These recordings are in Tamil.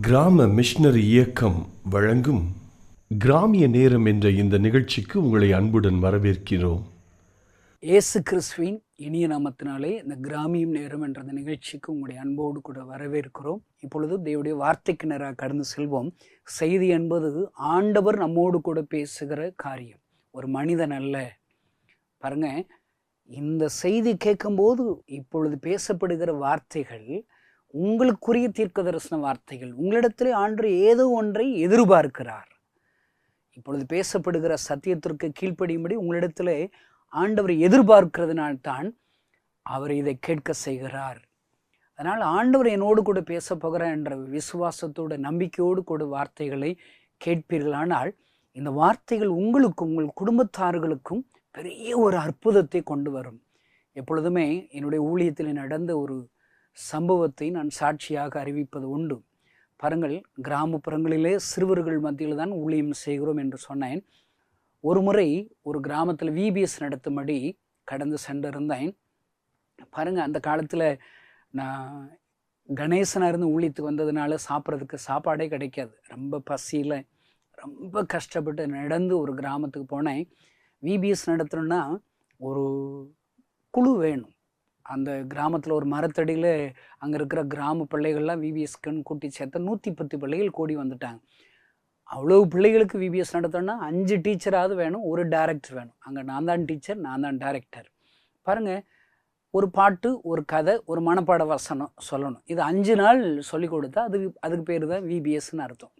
கிராம மிஷனரி இயக்கம் வழங்கும் கிராமிய நேரம் என்ற இந்த நிகழ்ச்சிக்கு உங்களை அன்புடன் வரவேற்கிறோம். இயேசு கிறிஸ்துவின் இனிய நாமத்தினாலே இந்த கிராமியம் நேரம் என்ற இந்த நிகழ்ச்சிக்கு உங்களுடைய அன்போடு கூட வரவேற்கிறோம். இப்பொழுது தேவடைய வார்த்தைக்கு நேராக கடந்து செல்வோம். செய்தி என்பது ஆண்டவர் நம்மோடு கூட பேசுகிற காரியம். ஒரு மனிதன் அல்ல. பாருங்க இந்த செய்தி கேட்கும்போது இப்பொழுது பேசப்படுகிற வார்த்தைகள் உங்களுக்குரிய தீர்க்க தரிசன வார்த்தைகள். உங்களிடத்திலே ஆண்டு ஏதோ ஒன்றை எதிர்பார்க்கிறார். இப்பொழுது பேசப்படுகிற சத்தியத்திற்கு கீழ்ப்படியும்படி உங்களிடத்திலே ஆண்டவர் எதிர்பார்க்கிறதுனால்தான் அவர் இதை கேட்க செய்கிறார். அதனால் ஆண்டவர் என்னோடு கூட பேச போகிறார் என்ற விசுவாசத்தோட நம்பிக்கையோடு கூட வார்த்தைகளை கேட்பீர்களானால் இந்த வார்த்தைகள் உங்களுக்கும் உங்கள் குடும்பத்தார்களுக்கும் பெரிய ஒரு அற்புதத்தை கொண்டு வரும். எப்பொழுதுமே என்னுடைய ஊழியத்தில் நடந்த ஒரு சம்பவத்தை நான் சாட்சியாக அறிவிப்பது உண்டு. பாருங்கள் கிராமப்புறங்களிலே சிறுவர்கள் மத்தியில் தான் ஊழியம் செய்கிறோம் என்று சொன்னேன். ஒரு முறை ஒரு கிராமத்தில் விபிஎஸ் நடத்தும்படி கடந்து சென்றிருந்தேன். பாருங்கள் அந்த காலத்தில் நான் கணேசனாக இருந்து ஊழியத்துக்கு வந்ததுனால சாப்பிட்றதுக்கு சாப்பாடே கிடைக்காது. ரொம்ப பசியில் ரொம்ப கஷ்டப்பட்டு நடந்து ஒரு கிராமத்துக்கு போனேன். விபிஎஸ் நடத்தணும்னா ஒரு குழு வேணும். அந்த கிராமத்தில் ஒரு மரத்தடியில் அங்கே இருக்கிற கிராம பிள்ளைகள்லாம் விபிஎஸ்க்குன்னு கூட்டி சேர்த்த நூற்றி பத்து பிள்ளைகள் கூடி வந்துட்டாங்க. அவ்வளோ பிள்ளைகளுக்கு விபிஎஸ் நடத்தணும்னா அஞ்சு டீச்சராவது வேணும் ஒரு டேரக்டர் வேணும். அங்கே நான் தான் டீச்சர் நான் தான் டேரக்டர் பாருங்கள் ஒரு பாட்டு ஒரு கதை ஒரு மனப்பாட வசனம் சொல்லணும். இது அஞ்சு நாள் சொல்லி கொடுத்தா அது அதுக்கு பேர் தான் விபிஎஸ்ன்னு அர்த்தம்.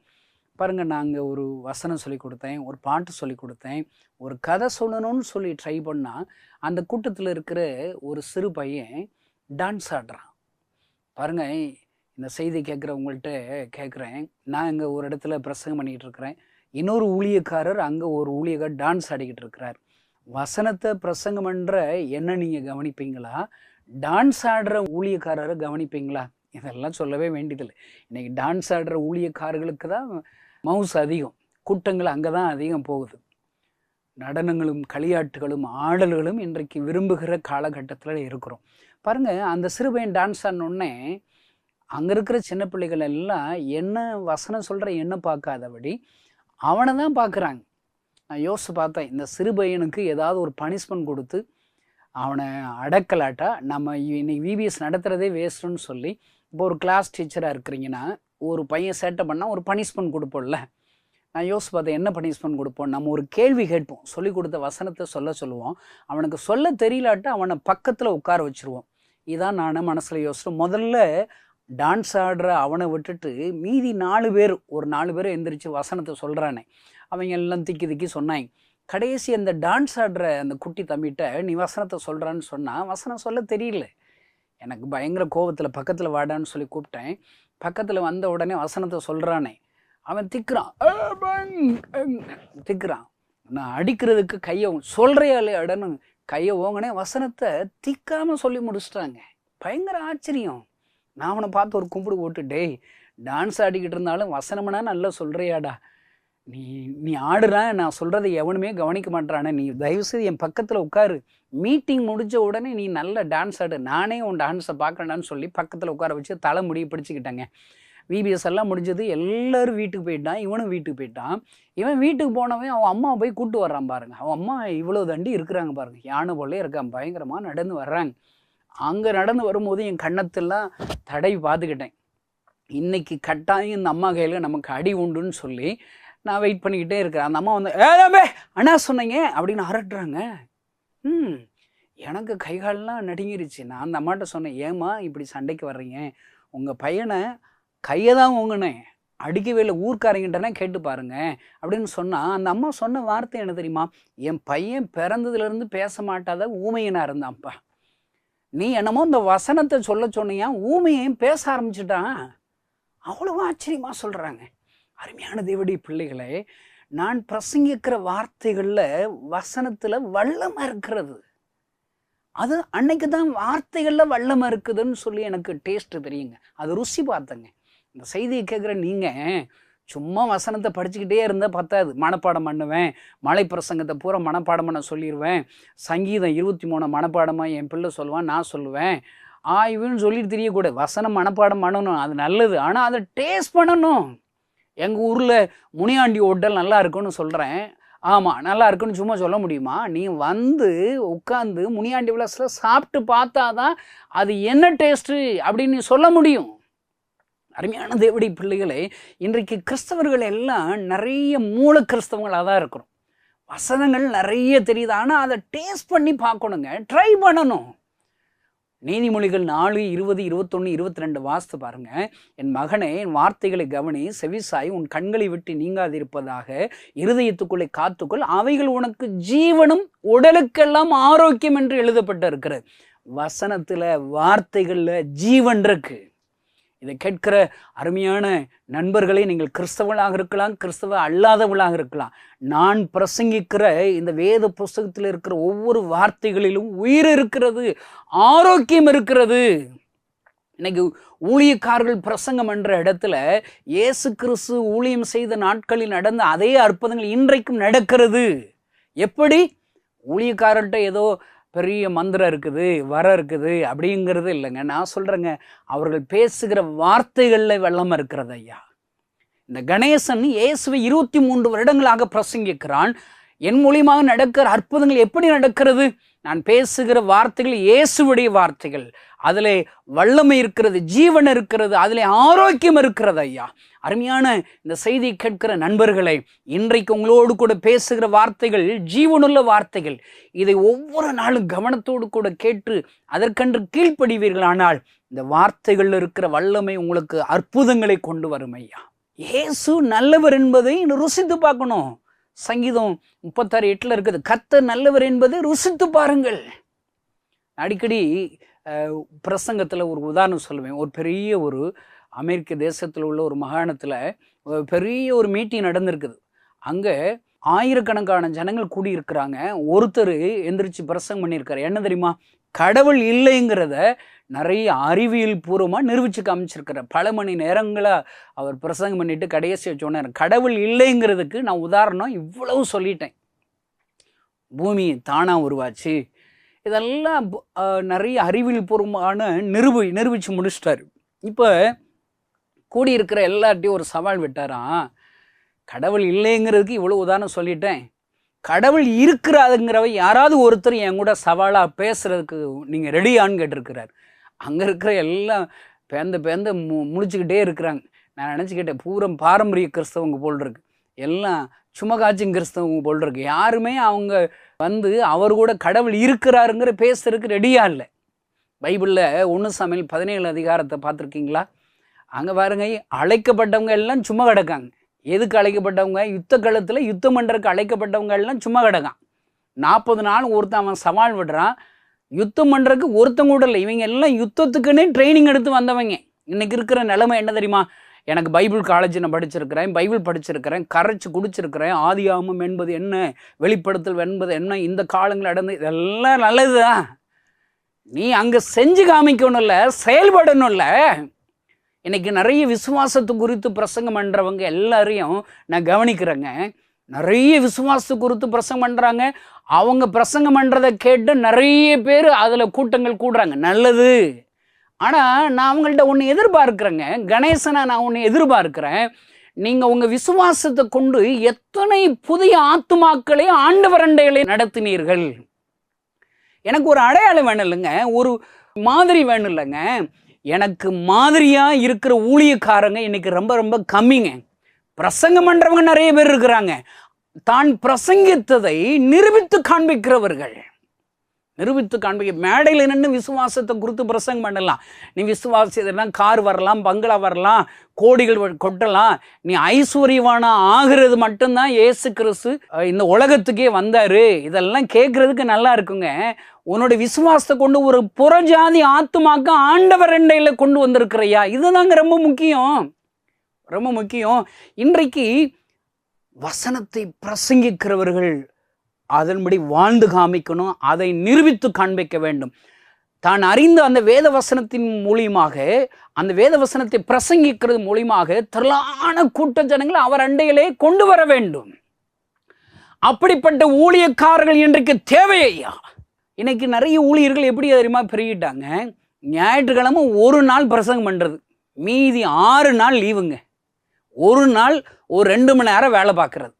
பாருங்கள் நாங்கள் ஒரு வசனம் சொல்லி கொடுத்தேன் ஒரு பாட்டு சொல்லி கொடுத்தேன் ஒரு கதை சொல்லணும்னு சொல்லி ட்ரை பண்ணால் அந்த கூட்டத்தில் இருக்கிற ஒரு சிறு பையன் டான்ஸ் ஆடுறான். பாருங்கள் இந்த செய்தி கேட்குறவங்கள்ட்ட கேட்குறேன். நான் இங்கே ஒரு இடத்துல பிரசங்கம் பண்ணிக்கிட்டு இருக்கிறேன். இன்னொரு ஊழியக்காரர் அங்கே ஒரு ஊழியக்கார் டான்ஸ் ஆடிக்கிட்டு இருக்கிறார். வசனத்தை பிரசங்கம் பண்ணுற என்ன நீங்கள் கவனிப்பீங்களா? டான்ஸ் ஆடுற ஊழியக்காரரை கவனிப்பீங்களா? இதெல்லாம் சொல்லவே வேண்டியதில்லை. இன்றைக்கி டான்ஸ் ஆடுற ஊழியக்காரர்களுக்கு தான் மவுஸ் அதிகம். கூட்டங்கள் அங்கே தான் அதிகம் போகுது. நடனங்களும் களியாட்டுகளும் ஆடல்களும் இன்றைக்கு விரும்புகிற காலகட்டத்தில் இருக்கிறோம். பாருங்கள் அந்த சிறுபையன் டான்ஸ் ஆனோடனே அங்கே இருக்கிற சின்ன பிள்ளைகள் எல்லாம் என்ன வசனம் சொல்கிற என்ன பார்க்காதபடி அவனை தான் பார்க்குறாங்க. நான் யோசித்து பார்த்தேன் இந்த சிறு பையனுக்கு ஏதாவது ஒரு பனிஷ்மெண்ட் கொடுத்து அவனை அடக்கலாட்டா? நம்ம இன்னைக்கு விபிஎஸ் நடத்துகிறதே வேஸ்ட்டுன்னு சொல்லி இப்போ ஒரு கிளாஸ் டீச்சராக இருக்கிறீங்கன்னா ஒரு பையன் சேட்டை பண்ணால் ஒரு பனிஷ்மெண்ட் கொடுப்போம்ல. நான் யோசிச்சு பார்த்தேன் என்ன பனிஷ்மெண்ட் கொடுப்போம்? நம்ம ஒரு கேள்வி கேட்போம். சொல்லி கொடுத்த வசனத்தை சொல்ல சொல்லுவோம். அவனுக்கு சொல்ல தெரியலாட்டு அவனை பக்கத்தில் உட்கார வச்சுருவோம். இதான் நான் மனசில் யோசிச்சேன். முதல்ல டான்ஸ் ஆடுற அவனை விட்டுட்டு மீதி நாலு பேர் ஒரு நாலு பேர் எந்திரிச்சு வசனத்தை சொல்கிறானே அவங்க எல்லாம் திக்கி திக்கி சொன்னாங்க. கடைசி அந்த டான்ஸ் ஆடுற அந்த குட்டி தம்பிகிட்ட நீ வசனத்தை சொல்கிறான்னு சொன்னால் வசனம் சொல்ல தெரியல. எனக்கு பயங்கர கோபத்தில் பக்கத்தில் வாடான்னு சொல்லி கூப்பிட்டேன். பக்கத்தில் வந்த உடனே வசனத்தை சொல்கிறானே அவன் திக்கிறான். திக்கிறான். நான் அடிக்கிறதுக்கு கையை சொல்கிறையாலே அடன்னு கையை ஓங்கனே வசனத்தை திக்காமல் சொல்லி முடிச்சிட்டாங்க. பயங்கர ஆச்சரியம். நான் அவனை பார்த்து ஒரு கும்பிடு போட்டு டேய் டான்ஸ் ஆடிக்கிட்டு இருந்தாலும் வசனம்னா நல்லா சொல்கிறியாடா நீ நீ ஆடுற நான் சொல்கிறத எவனுமே கவனிக்க மாட்டானே நீ தயவுசெய்து என் பக்கத்தில் உட்காரு. மீட்டிங் முடிஞ்ச உடனே நீ நல்ல டான்ஸ் ஆடு. நானே உன் டான்ஸை பார்க்கணுன்னு சொல்லி பக்கத்தில் உட்கார வச்சு தலை முடிய பிடிச்சிக்கிட்டேங்க. விபிஎஸ் எல்லாம் முடிஞ்சது எல்லோரும் வீட்டுக்கு போயிட்டான் இவனும் வீட்டுக்கு போயிட்டான். இவன் வீட்டுக்கு போனவன் அவன் அம்மா போய் கூப்பிட்டு வர்றான் பாருங்க. அவன் அம்மா இவ்வளோ தண்டி இருக்கிறாங்க பாருங்க. யானை போலே இருக்கான் பயங்கரமாக நடந்து வர்றாங்க. அங்கே நடந்து வரும்போது என் கண்ணத்தெல்லாம் தடவி பார்த்துக்கிட்டேன். இன்னைக்கு கட்டாயம் இந்த அம்மா கையில் நமக்கு அடி உண்டுன்னு சொல்லி நான் வெயிட் பண்ணிக்கிட்டே இருக்கிறேன். அந்த அம்மா வந்து ஏதாமே அண்ணா சொன்னீங்க? அப்படின்னு அரட்டுறாங்க. ம் எனக்கு கைகாலெலாம் நடுங்கிருச்சு. நான் அந்த அம்மாட்ட சொன்னேன் ஏம்மா இப்படி சண்டைக்கு வர்றீங்க? உங்கள் பையனை கையை தான் ஓங்கினேன் அடிக்கவே இல்லை ஊர்க்காரங்கிட்டனே கேட்டு பாருங்க. அப்படின்னு சொன்னால் அந்த அம்மா சொன்ன வார்த்தை என்ன தெரியுமா? என் பையன் பிறந்ததுலேருந்து பேச மாட்டாத ஊமையனாக இருந்தான்ப்பா. நீ என்னமோ இந்த வசனத்தை சொல்ல சொன்னியா? ஊமையையும் பேச ஆரம்பிச்சிட்டான். அவ்வளோ ஆச்சரியமாக சொல்கிறாங்க அருமையான தேவடி பிள்ளைகளே நான் பிரசங்கிக்கிற வார்த்தைகளில் வசனத்தில் வல்லமாக இருக்கிறது அது அன்னைக்கு தான் வார்த்தைகளில் வல்லமாக இருக்குதுன்னு சொல்லி எனக்கு டேஸ்ட்டு தெரியுங்க. அது ருசி பார்த்தங்க. இந்த செய்தியை கேட்குற நீங்கள் சும்மா வசனத்தை படிச்சுக்கிட்டே இருந்தால் பத்தாது. மனப்பாடம் பண்ணுவேன் மலை பிரசங்கத்தை பூரா மனப்பாடம் பண்ண சொல்லிடுவேன் சங்கீதம் இருபத்தி மூணு மனப்பாடமாக என் பிள்ளை சொல்லுவான் நான் சொல்லுவேன். ஆய்வுன்னு சொல்லிட்டு தெரியக்கூடாது. வசனம் மனப்பாடம் பண்ணணும் அது நல்லது. ஆனால் அதை டேஸ்ட் பண்ணணும். எங்கள் ஊரில் முனியாண்டி ஹோட்டல் நல்லா இருக்குன்னு சொல்கிறேன் ஆமாம் நல்லா இருக்குன்னு சும்மா சொல்ல முடியுமா? நீ வந்து உட்காந்து முனியாண்டி விலாஸில் சாப்பிட்டு பார்த்தா தான் அது என்ன டேஸ்ட்டு அப்படின்னு நீ சொல்ல முடியும். அருமையான தேவடி பிள்ளைகளே இன்றைக்கு கிறிஸ்தவர்கள் எல்லாம் நிறைய மூல கிறிஸ்தவங்களாக தான் இருக்கிறோம். வசனங்கள் நிறைய தெரியுது. ஆனால் அதை டேஸ்ட் பண்ணி பார்க்கணுங்க. ட்ரை பண்ணணும். நீதிமொழிகள் நாலு இருபது இருபத்தொன்று இருபத்தி ரெண்டு வாஸ்து பாருங்க. என் மகனே என் வார்த்தைகளை கவனி செவிசாய் உன் கண்களை விட்டு நீங்காதிருப்பதாக இருதயத்துக்குள்ளே காத்துக்கொள் அவைகள் உனக்கு ஜீவனும் உடலுக்கெல்லாம் ஆரோக்கியம் என்று எழுதப்பட்டு இருக்கிறது வசனத்தில் வார்த்தைகளில் ஜீவன் இருக்கு. இதை கேட்கிற அருமையான நண்பர்களே நீங்கள் கிறிஸ்தவளாக இருக்கலாம் கிறிஸ்தவ அல்லாதவளாக இருக்கலாம். நான் பிரசங்கிக்கிற இந்த வேத புஸ்தகத்தில் இருக்கிற ஒவ்வொரு வார்த்தைகளிலும் உயிர் இருக்கிறது ஆரோக்கியம் இருக்கிறது. இன்னைக்கு ஊழியக்காரர்கள் பிரசங்கம் என்ற இடத்துல இயேசு கிறிஸ்து ஊழியம் செய்த நாட்களில் நடந்த அதே அற்புதங்கள் இன்றைக்கும் நடக்கிறது. எப்படி? ஊழியக்காரர்கிட்ட ஏதோ பெரிய மந்திரம் இருக்குது வர இருக்குது அப்படிங்கிறது இல்லைங்க. நான் சொல்கிறேங்க அவர்கள் பேசுகிற வார்த்தைகளில் வெள்ளம் இருக்கிறது ஐயா. இந்த கணேசன் இயேசுவை இருபத்தி மூன்று வருடங்களாக பிரசங்கிக்கிறான். என் மூலியமாக நடக்கிற அற்புதங்கள் எப்படி நடக்கிறது? நான் பேசுகிற வார்த்தைகள் இயேசுவுடைய வார்த்தைகள். அதில் வல்லமை இருக்கிறது ஜீவன் இருக்கிறது அதில் ஆரோக்கியம் இருக்கிறது ஐயா. அருமையான இந்த செய்தி கேட்கிற நண்பர்களை இன்றைக்கு உங்களோடு கூட பேசுகிற வார்த்தைகள் ஜீவனுள்ள வார்த்தைகள் இதை ஒவ்வொரு நாளும் கவனத்தோடு கூட கேட்டு அதற்கென்று கீழ்ப்படிவீர்களானால் இந்த வார்த்தைகளில் இருக்கிற வல்லமை உங்களுக்கு அற்புதங்களை கொண்டு வரும் ஐயா. இயேசு நல்லவர் என்பதை ருசித்து பார்க்கணும். சங்கீதம் முப்பத்தாறு எட்டில் இருக்குது கத்த நல்லவர் என்பது ருசித்து பாருங்கள். அடிக்கடி பிரசங்கத்தில் ஒரு உதாரணம் சொல்லுவேன். ஒரு பெரிய ஒரு அமெரிக்க தேசத்தில் உள்ள ஒரு மாகாணத்தில் பெரிய ஒரு மீட்டிங் நடந்திருக்குது. அங்கே ஆயிரக்கணக்கான ஜனங்கள் கூடியிருக்கிறாங்க. ஒருத்தர் எந்திரிச்சு பிரசங்கம் பண்ணியிருக்காரு. என்ன தெரியுமா? கடவுள் இல்லைங்கிறத நிறைய அறிவியல் பூர்வமாக நிரூபிச்சு காமிச்சிருக்கிறார். பல மணி நேரங்களாக அவர் பிரசங்கம் பண்ணிட்டு கடைசி வச்சோன்னே கடவுள் இல்லைங்கிறதுக்கு நான் உதாரணம் இவ்வளவு சொல்லிட்டேன். பூமி தானாக உருவாச்சு. இதெல்லாம் நிறைய அறிவியல் பூர்வமான நிரூபி நிரூபித்து முடிச்சிட்டாரு. இப்போ கூடியிருக்கிற எல்லார்ட்டையும் ஒரு சவால் விட்டாராம் கடவுள் இல்லைங்கிறதுக்கு இவ்வளோ உதாரணம் சொல்லிட்டேன். கடவுள் இருக்கிறாதுங்கிறவ யாராவது ஒருத்தர் என் கூட சவாலாக பேசுகிறதுக்கு நீங்கள் ரெடியான்னு கேட்டிருக்கிறார். அங்கே இருக்கிற எல்லாம் பேந்த பேந்த மு முழிச்சுக்கிட்டே இருக்கிறாங்க. நான் நினச்சிக்கிட்டேன் பூரம் பாரம்பரிய கிறிஸ்தவங்க போல் இருக்கு. எல்லாம் சுமகாச்சிங் கிறிஸ்தவங்க போல் இருக்கு. யாருமே அவங்க வந்து அவர் கூட கடவுள் இருக்கிறாருங்கிற பேசுறதுக்கு ரெடியாக இல்லை. பைபிளில் ஒன்று சமையல் பதினேழு அதிகாரத்தை பார்த்துருக்கீங்களா? அங்கே பாருங்க அழைக்கப்பட்டவங்க எல்லாம் சும்மா கிடக்காங்க. எதுக்கு அழைக்கப்பட்டவங்க? யுத்த காலத்தில் யுத்தம் பண்ணுறதுக்கு அழைக்கப்பட்டவங்க எல்லாம் சும்மா கிடக்கான் நாற்பது நாள் ஒருத்தன் அவன் சவால் விடுறான். யுத்தம் பண்ணுறதுக்கு ஒருத்தவங்க கூட இல்லை. இவங்க எல்லாம் யுத்தத்துக்குன்னே ட்ரைனிங் எடுத்து வந்தவங்க. இன்றைக்கி இருக்கிற நிலைமை என்ன தெரியுமா? எனக்கு பைபிள் காலேஜ் நான் படிச்சிருக்கிறேன் பைபிள் படிச்சிருக்கிறேன் கரைச்சி குடிச்சிருக்கிறேன் ஆதியாமம் என்பது என்ன வெளிப்படுத்தல் என்பது என்ன இந்த காலங்கள் நடந்து இதெல்லாம் நல்லதுதான். நீ அங்கே செஞ்சு காமிக்கணும்ல செயல்படணும்ல இன்றைக்கி நிறைய விசுவாசத்து குறித்து பிரசங்கம் பண்ணுறவங்க எல்லாரையும் நான் கவனிக்கிறேங்க. நிறைய விசுவாசத்தை குறித்து பிரசங்கம் பண்ணுறாங்க அவங்க பிரசங்கம் பண்ணுறதை கேட்டு நிறைய பேர் அதில் கூட்டங்கள் கூடுறாங்க. நல்லது. ஆனால் நான் அவங்கள்ட்ட ஒன்று எதிர்பார்க்குறேங்க. கணேசனை நான் ஒன்று எதிர்பார்க்குறேன். நீங்கள் உங்கள் விசுவாசத்தை கொண்டு எத்தனை புதிய ஆத்துமாக்களை ஆண்டவரண்டைகளை நடத்தினீர்கள்? எனக்கு ஒரு அடையாளம் வேணும் இல்லைங்க ஒரு மாதிரி வேணும் இல்லைங்க எனக்கு மாதிரியாக இருக்கிற ஊழியக்காரங்க இன்றைக்கி ரொம்ப ரொம்ப கம்மிங்க. பிரசங்கம் பண்ணுறவங்க நிறைய பேர் இருக்கிறாங்க. தான் பிரசங்கித்ததை நிரூபித்து காண்பிக்கிறவர்கள். நிரூபித்து காண்பிக்க மேடையில் நின்று விசுவாசத்தை குறித்து பிரசங்கம் பண்ணலாம். நீ விசுவாசியதுனா கார் வரலாம் பங்களா வரலாம் கோடிகள் கொட்டலாம். நீ ஐஸ்வர்யவானா ஆகிறது மட்டும்தான் ஏசு கிறிஸ்து இந்த உலகத்துக்கே வந்தார். இதெல்லாம் கேட்குறதுக்கு நல்லா இருக்குங்க. உன்னோட விசுவாசத்தை கொண்டு ஒரு புறஜாதி ஆத்துமாக்க ஆண்டவர் எண்டையில் கொண்டு வந்திருக்கிறையா? இதுதாங்க ரொம்ப முக்கியம். ரொம்ப முக்கியம். இன்றைக்கு வசனத்தை பிரசங்கிக்கிறவர்கள் அதன்படி வாழ்ந்து காமிக்கணும் அதை நிரூபித்து காண்பிக்க வேண்டும். தான் அறிந்த அந்த வேத வசனத்தின் மூலியமாக அந்த வேத வசனத்தை பிரசங்கிக்கிறது மூலியமாக திரளான கூட்ட ஜனங்களை அவர் அண்டையிலே கொண்டு வர வேண்டும். அப்படிப்பட்ட ஊழியக்காரர்கள் இன்றைக்கு தேவையா இன்னைக்கு நிறைய ஊழியர்கள் எப்படி தெரியுமா பெருகிட்டாங்க? ஞாயிற்றுக்கிழமை ஒரு நாள் பிரசங்கம் பண்ணுறது மீதி ஆறு நாள் லீவுங்க. ஒரு நாள் ஒரு ரெண்டு மணி நேரம் வேலை பார்க்குறது.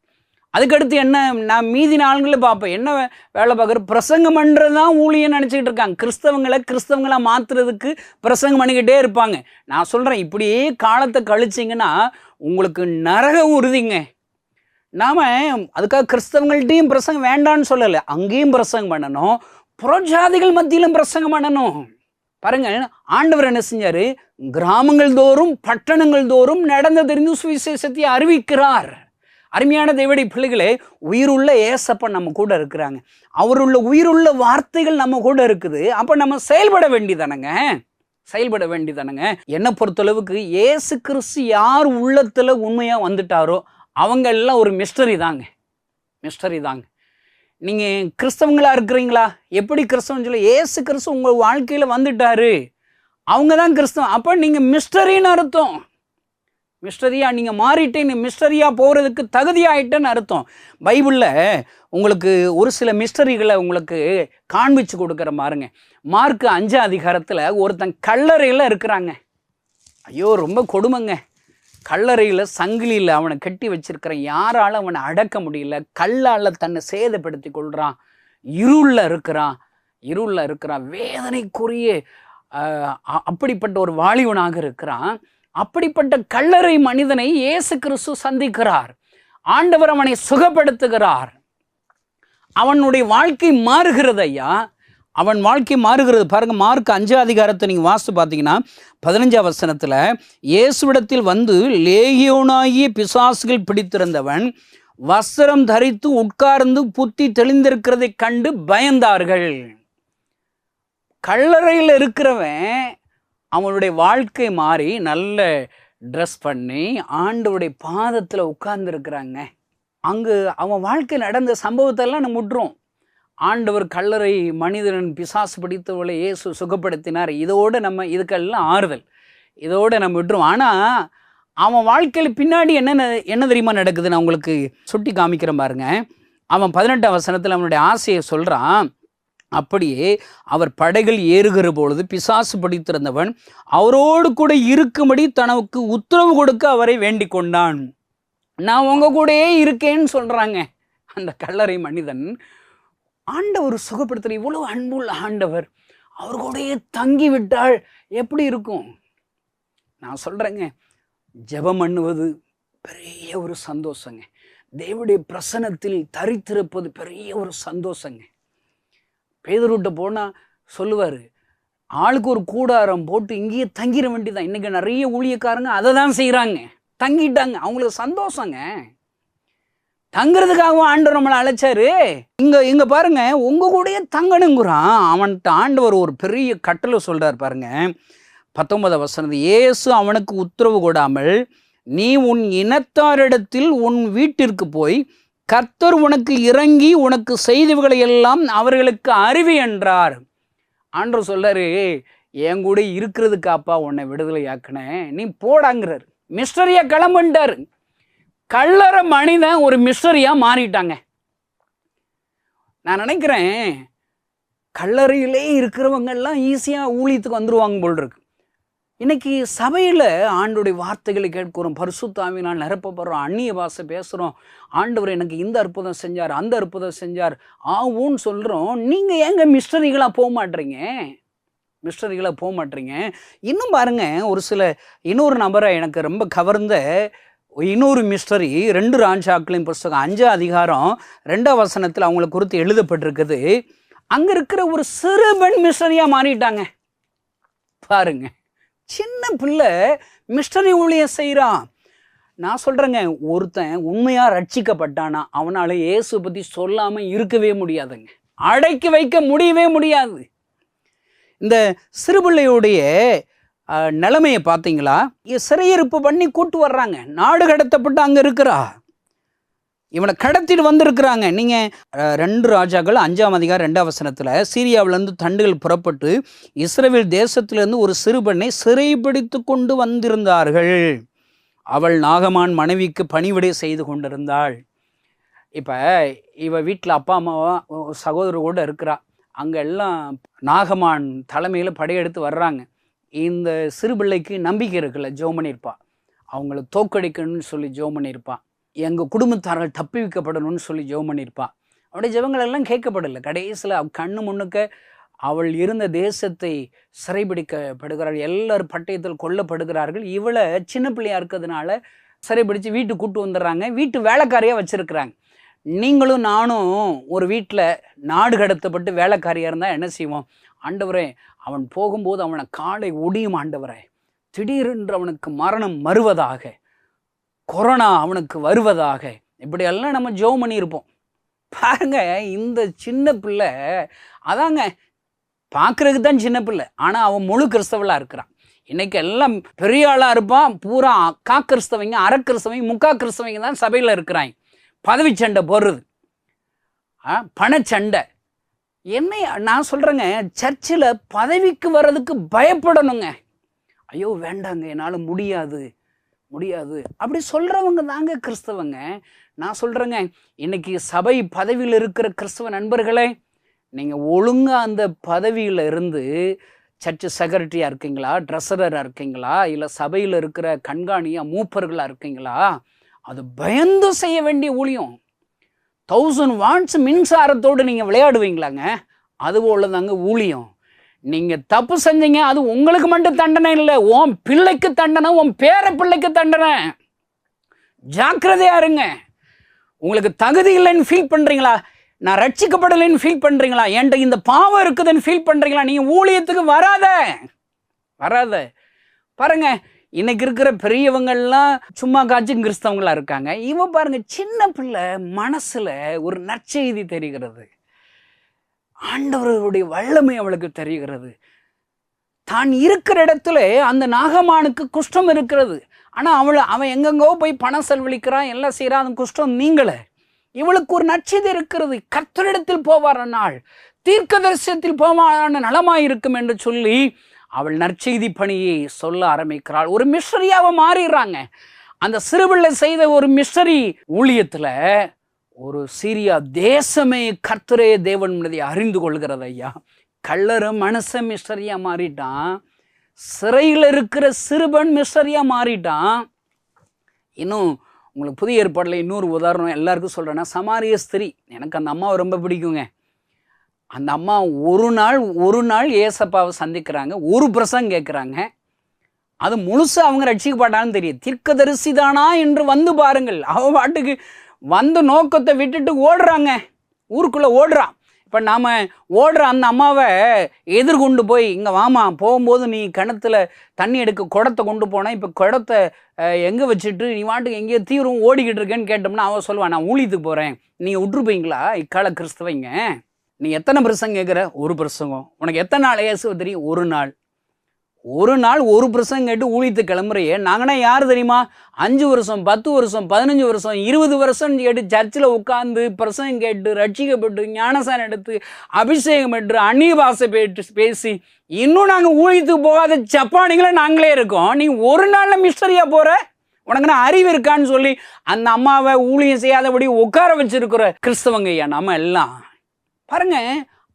அதுக்கடுத்து என்ன நான் மீதி நாள்களில் பார்ப்பேன். என்ன வேலை பார்க்குறது? பிரசங்கம் பண்ணுறது தான் ஊழியம் நினச்சிக்கிட்டு இருக்காங்க. கிறிஸ்தவங்களை கிறிஸ்தவங்களாக மாற்றுறதுக்கு பிரசங்கம் பண்ணிக்கிட்டே இருப்பாங்க. நான் சொல்கிறேன் இப்படியே காலத்தை கழிச்சிங்கன்னா உங்களுக்கு நரக உறுதிங்க. நாம் அதுக்காக கிறிஸ்தவங்கள்ட்டையும் பிரசங்கம் வேண்டான்னு சொல்லலை. அங்கேயும் பிரசங்கம் பண்ணணும். புறஜாதிகள் மத்தியிலும் பிரசங்கம் பண்ணணும். பாருங்க ஆண்டவர் என்ன செஞ்சாரு? கிராமங்கள் தோறும் பட்டணங்கள் தோறும் நடந்த தெரிந்து சுவிசேஷத்தை அறிவிக்கிறார். அருமையான தேவடி பிள்ளைகளே உயிருள்ள ஏசப்பன் நம்ம கூட இருக்கிறாங்க. அவருள்ள உயிருள்ள வார்த்தைகள் நம்ம கூட இருக்குது. அப்போ நம்ம செயல்பட வேண்டியதானங்க செயல்பட வேண்டியதானங்க என்னை பொறுத்தளவுக்கு ஏசு கிறிஸ்து யார் உள்ளத்தில் உண்மையாக வந்துட்டாரோ அவங்க எல்லாம் ஒரு மிஸ்டரி தாங்க மிஸ்டரி தாங்க நீங்கள் கிறிஸ்தவங்களாக இருக்கிறீங்களா? எப்படி கிறிஸ்தவன் சொல்லி ஏசு கிறிஸ்தவ உங்கள் வாழ்க்கையில் வந்துட்டாரு. அவங்க தான் கிறிஸ்தவம் அப்போ நீங்கள் மிஸ்டரின்னு அர்த்தம். மிஸ்டரியாக நீங்கள் மாறிட்டேன்னு மிஸ்டரியாக போகிறதுக்கு தகுதியாயிட்டேன்னு அர்த்தம். பைபிளில் உங்களுக்கு ஒரு சில மிஸ்டரிகளை உங்களுக்கு காண்பிச்சு கொடுக்குற பாருங்க. மார்க்கு அஞ்சாம் அதிகாரத்தில் ஒருத்தன் கல்லறையில் இருக்கிறாங்க. ஐயோ ரொம்ப கொடுமைங்க. கல்லறையில் சங்கிலியில் அவனை கட்டி வச்சிருக்கிற யாரால் அவனை அடக்க முடியல கல்லால் தன்னை சேதப்படுத்தி கொள்கிறான் இருளில் இருக்கிறான் இருளில் இருக்கிறான் வேதனைக்குரிய அ- அப்படிப்பட்ட ஒரு வாலிபனாக இருக்கிறான். அப்படிப்பட்ட கல்லறை மனிதனை இயேசு கிறிஸ்து சந்திக்கிறார். ஆண்டவர் அவனை சுகப்படுத்துகிறார். அவனுடைய வாழ்க்கை மாறுகிறது ஐயா அவன் வாழ்க்கை மாறுகிறது. பாருங்க மார்க் அஞ்சு அதிகாரத்தை நீங்கள் வாசித்து பார்த்தீங்கன்னா பதினஞ்சாம் வசனத்தில் இயேசுவிடத்தில் வந்து லேகியோனாகிய பிசாசுகள் பிடித்திருந்தவன் வஸ்திரம் தரித்து உட்கார்ந்து புத்தி தெளிந்திருக்கிறதை கண்டு பயந்தார்கள். கல்லறையில் இருக்கிறவன் அவனுடைய வாழ்க்கை மாறி நல்ல ட்ரெஸ் பண்ணி ஆண்டவருடைய பாதத்தில் உட்கார்ந்துருக்கிறாங்க. அங்கு அவன் வாழ்க்கை நடந்த சம்பவத்தெல்லாம் நம்ம விட்டுறோம் ஆண்டவர் கல்லறை மனிதன் பிசாசு பிடித்தவளை இயேசு சுகப்படுத்தினார். இதோடு நம்ம இதுக்கெல்லாம் ஆறுதல். இதோடு நம்ம விட்டுருவோம். ஆனால் அவன் வாழ்க்கையில் பின்னாடி என்னென்ன என்ன தெரியுமா நடக்குது? நான் உங்களுக்கு சுட்டி காமிக்கிறேன் பாருங்க. அவன் பதினெட்டாம் வசனத்தில் அவனுடைய ஆசையை சொல்கிறான் அப்படியே அவர் படைகள் ஏறுகிற பொழுது பிசாசு படித்திருந்தவன் அவரோடு கூட இருக்கும்படி தனக்கு உத்தரவு கொடுக்க அவரை வேண்டிக் கொண்டான். நான் உங்க கூடயே இருக்கேன்னு சொல்றாங்க. அந்த கல்லறை மனிதன் ஆண்டவர் சுகப்படுத்துகிற இவ்வளோ அன்புள்ள ஆண்டவர் அவர் கூடயே தங்கி விட்டால் எப்படி இருக்கும்? நான் சொல்கிறேங்க ஜெபம் பண்ணுவது பெரிய ஒரு சந்தோஷங்க. தேவடைய பிரசனத்தில் தரித்திருப்பது பெரிய ஒரு சந்தோஷங்க. பேதருட்ட போனால் சொல்லுவார் ஆளுக்கு ஒரு கூடாரம் போட்டு இங்கேயே தங்கிட வேண்டியதான் இன்றைக்கி நிறைய ஊழியக்காரங்க அதை தான் செய்கிறாங்க தங்கிட்டாங்க. அவங்களுக்கு சந்தோஷங்க. தங்குறதுக்காகவும் ஆண்டவர் நம்மளை அழைச்சாரு. இங்க இங்க பாருங்க உங்க கூடயே தங்கணுங்கிறான். அவன்கிட்ட ஆண்டவர் ஒரு பெரிய கட்டளை சொல்றார் பாருங்க. பத்தொன்பதாம் வசனம் இயேசு அவனுக்கு உத்தரவு கொடாமல் நீ உன் இனத்தாரிடத்தில் உன் வீட்டிற்கு போய் கர்த்தர் உனக்கு இறங்கி உனக்கு செய்திகளை எல்லாம் அவர்களுக்கு அறிவி என்றார். ஆண்டவர் சொல்றாரு என் கூட இருக்கிறதுக்காப்பா உன்னை விடுதலை ஆக்கினேன் நீ போடாங்கிறார். மிஸ்டரியா கிளம்புன்ட்டார். கல்லற மனிதன் ஒரு மிஸ்டரியா மாறிட்டாங்க. நான் நினைக்கிறேன் கல்லறையிலே இருக்கிறவங்கெல்லாம் ஈஸியாக ஊழியத்துக்கு வந்துருவாங்க போல் இருக்கு இன்னைக்கு சபையில் ஆண்டுடைய வார்த்தைகளை கேட்கிறோம் பரிசுத்தாவினால் நிரப்பப்படுறோம் அந்நிய பாஷை பேசுகிறோம் ஆண்டவர் எனக்கு இந்த அற்புதம் செஞ்சார் அந்த அற்புதம் செஞ்சார். ஆவும்னு சொல்கிறோம் நீங்கள் ஏங்க மிஸ்டரிகளாக போக மாட்டீங்க? மிஸ்டரிகளாக போக மாட்டீங்க? இன்னும் பாருங்கள் ஒரு சில இன்னொரு நபரை எனக்கு ரொம்ப கவர்ந்த இன்னொரு மிஸ்டரி ரெண்டு ராஜாக்களின் புஸ்தகம் அஞ்சு அதிகாரம் ரெண்டாம் வசனத்தில் அவங்கள குறித்து எழுதப்பட்டிருக்குது. அங்கே இருக்கிற ஒரு சிறு பெண் மிஸ்டரியாக மாறிட்டாங்க. பாருங்க. சின்ன பிள்ளை மிஸ்டரி ஊழியம் செய்கிறான் நான் சொல்கிறேங்க ஒருத்தன் உண்மையாக ரட்சிக்கப்பட்டானா அவனால் இயேசு பற்றி சொல்லாமல் இருக்கவே முடியாதுங்க. அடைக்கி வைக்க முடியவே முடியாது. இந்த சிறுபிள்ளையுடைய நிலைமையை பார்த்தீங்களா? சிறையிருப்பு பண்ணி கூட்டு வர்றாங்க. நாடு கடத்தப்பட்டு அங்கே இருக்கிறா. இவனை கடத்திட்டு வந்திருக்கிறாங்க. நீங்கள் ரெண்டு ராஜாக்கள் அஞ்சாம் அதிகாரம் ரெண்டாம் வசனத்தில் சீரியாவிலேருந்து தண்டுகள் புறப்பட்டு இஸ்ரேல் தேசத்திலேருந்து ஒரு சிறுபெண்ணை சிறைப்பிடித்து கொண்டு வந்திருந்தார்கள். அவள் நாகமான் மனைவிக்கு பணிவிடை செய்து கொண்டிருந்தாள். இப்போ இவ வீட்டில் அப்பா அம்மாவா சகோதரர் கூட இருக்கிறா. அங்கே எல்லாம் நாகமான் தலைமையில் படையெடுத்து வர்றாங்க. இந்த சிறு பிள்ளைக்கு நம்பிக்கை இருக்குல்ல ஜோம் பண்ணியிருப்பா. அவங்கள தோக்கடிக்கணும்னு சொல்லி ஜோம் பண்ணியிருப்பா. எங்கள் குடும்பத்தார்கள் தப்பி வைக்கப்படணும்னு சொல்லி ஜோம் பண்ணியிருப்பா. அவனுடைய ஜபங்களெல்லாம் கேட்கப்படலை. கடைசியில் அவ கண்ணு முன்னுக்க அவள் இருந்த தேசத்தை சிறைபிடிக்கப்படுகிறாள். எல்லாரும் பட்டயத்தில் கொல்லப்படுகிறார்கள். இவளை சின்ன பிள்ளையாக இருக்கிறதுனால சிறைபிடித்து வீட்டுக்கு கூட்டு வந்துடுறாங்க. வீட்டு வேலைக்காரியாக வச்சுருக்குறாங்க. நீங்களும் நானும் ஒரு வீட்டில் நாடு கடத்தப்பட்டு வேலைக்காரியாக இருந்தால் என்ன செய்வோம்? ஆண்டவரே அவன் போகும்போது அவனை காலை ஒடியும் ஆண்டவரே. திடீரென்று அவனுக்கு மரணம் மறுவதாக கொரோனா அவனுக்கு வருவதாக. இப்படியெல்லாம் நம்ம ஜோ பண்ணியிருப்போம். பாருங்க இந்த சின்ன பிள்ளை அதாங்க பார்க்கறதுக்கு தான் சின்ன பிள்ளை ஆனால் அவன் முழு கிறிஸ்தவளாக இருக்கிறான். இன்னைக்கு எல்லாம் பெரிய ஆளாக இருப்பான் பூரா அக்கா கிறிஸ்தவங்க அரை கிறிஸ்தவங்க முக்கா கிறிஸ்தவங்க தான் சபையில் இருக்கிறாங்க. பதவி சண்டை போடுறது. ஆ பணச்சண்டை. என்னை நான் சொல்கிறேங்க சர்ச்சில் பதவிக்கு வர்றதுக்கு பயப்படணுங்க. ஐயோ வேண்டாங்க என்னால் முடியாது முடியாது. அப்படி சொல்கிறவங்க தாங்க கிறிஸ்தவங்க. நான் சொல்கிறேங்க இன்னைக்கு சபை பதவியில் இருக்கிற கிறிஸ்தவ நண்பர்களே நீங்கள் ஒழுங்காக அந்த பதவியில் இருந்து சர்ச்சு செக்ரட்டரியாக இருக்கீங்களா ட்ரெஸரராக இருக்கீங்களா இல்லை சபையில் இருக்கிற கண்காணியாக மூப்பர்களாக இருக்கீங்களா அது பயந்து செய்ய வேண்டிய ஊழியம். தௌசண்ட் வாட்ஸ் மின்சாரத்தோடு நீங்கள் விளையாடுவீங்களாங்க? அது தாங்க ஊழியம். நீங்கள் தப்பு செஞ்சீங்க அது உங்களுக்கு மட்டும் தண்டனை இல்லை. உன் பிள்ளைக்கு தண்டனை உன் பேர பிள்ளைக்கு தண்டனை. ஜாக்கிரதையா இருங்க. உங்களுக்கு தகுதி இல்லைன்னு ஃபீல் பண்ணுறீங்களா நான் ரட்சிக்கப்படலைன்னு ஃபீல் பண்ணுறீங்களா என்கிட்ட இந்த பாவம் இருக்குதுன்னு ஃபீல் பண்ணுறீங்களா நீங்கள் ஊழியத்துக்கு வராத. வராத. பாருங்க இன்னைக்கு இருக்கிற பெரியவங்கள்லாம் சும்மா காய்ச்சும் கிறிஸ்தவங்களா இருக்காங்க. இவன் பாருங்க சின்ன பிள்ளை மனசுல ஒரு நற்செய்தி தெரிகிறது. ஆண்டவர்களுடைய வல்லமை அவளுக்கு தெரிகிறது. தான் இருக்கிற இடத்துல அந்த நாகமானுக்கு குஷ்டம் இருக்கிறது. ஆனால் அவளை அவன் எங்கெங்கோ போய் பணம் செலவழிக்கிறான் எல்லாம் செய்கிறான் அந்த குஷ்டம் நீங்களே இவளுக்கு ஒரு நற்செய்தி இருக்கிறது. கர்த்தரிடத்தில் போவார் நாள் தீர்க்க தரிசனத்தில் போவான நலமாயிருக்கும் என்று சொல்லி அவள் நற்செய்தி பணியை சொல்ல ஆரம்பிக்கிறாள். ஒரு மிஷரியாவை மாறிடுறாங்க. அந்த சிறுபிள்ளை செய்த ஒரு மிஷரி ஊழியத்தில் ஒரு சீரியா தேசமே கர்த்தரே தேவன் என்பதை அறிந்து கொள்கிறது ஐயா. கள்ளர மனச மிஷரியா மாறிட்டான். சிறையில் இருக்கிற சிறுபன் மிஷரியா மாறிட்டான். இன்னும் உங்களுக்கு புதிய ஏற்பாடில் இன்னொரு உதாரணம் எல்லாருக்கும் சொல்கிறேன்னா சமாரிய ஸ்திரி எனக்கு அந்த அம்மாவை ரொம்ப பிடிக்குங்க. அந்த அம்மா ஒரு நாள் ஒரு நாள் ஏசப்பாவை சந்திக்கிறாங்க. ஒரு பிரசங்கம் கேட்குறாங்க. அது முழுசாக அவங்க ரட்சிக்கப்பட்டான்னு தெரியும் தீர்க்கதரிசி தானா என்று வந்து பாருங்கள். அவ பாட்டுக்கு வந்த நோக்கத்தை விட்டுட்டு ஓடுறாங்க. ஊருக்குள்ளே ஓடுறான் இப்போ நாம் ஓடுற அந்த அம்மாவை எதிர்கொண்டு போய் இங்கே வாமா போகும்போது நீ கிணத்துல தண்ணி எடுக்க குடத்தை கொண்டு போனால் இப்போ குடத்தை எங்கே வச்சுட்டு நீ வாட்டுக்கு எங்கேயோ தீவிரம் ஓடிக்கிட்டு இருக்கேன்னு கேட்டோம்னா அவன் சொல்லுவான் நான் ஊழியத்துக்கு போகிறேன் நீங்கள் விட்டுருப்பீங்களா? இக்கால கிறிஸ்தவங்க. நீ எத்தனை பிரசங்கம் கேட்குற? ஒரு பிரசங்கம். உனக்கு எத்தனை நாள் இயேசுவை தெரியும்? ஒரு நாள். ஒரு நாள் ஒரு பிரசங்கம் கேட்டு ஊழித்து கிளம்புறையே. நாங்கன்னா யார் தெரியுமா? அஞ்சு வருஷம் பத்து வருஷம் பதினஞ்சு வருஷம் இருபது வருஷம் கேட்டு சர்ச்சில் உட்காந்து பிரசங்கம் கேட்டு ரட்சிக்கப்பட்டு ஞானசானம் எடுத்து அபிஷேகம் பெற்று அந்நிய பாசை பேட்டு பேசி இன்னும் நாங்கள் ஊழித்து போகாத ஜப்பானிகளை நாங்களே இருக்கோம். நீ ஒரு நாளில் மிஸ்டரியாக போகிற உனக்குன்னா அறிவு இருக்கான்னு சொல்லி அந்த அம்மாவை ஊழியம் செய்யாதபடி உட்கார வச்சிருக்கிற கிறிஸ்தவங்க ஐயா நம்ம எல்லாம். பாருங்க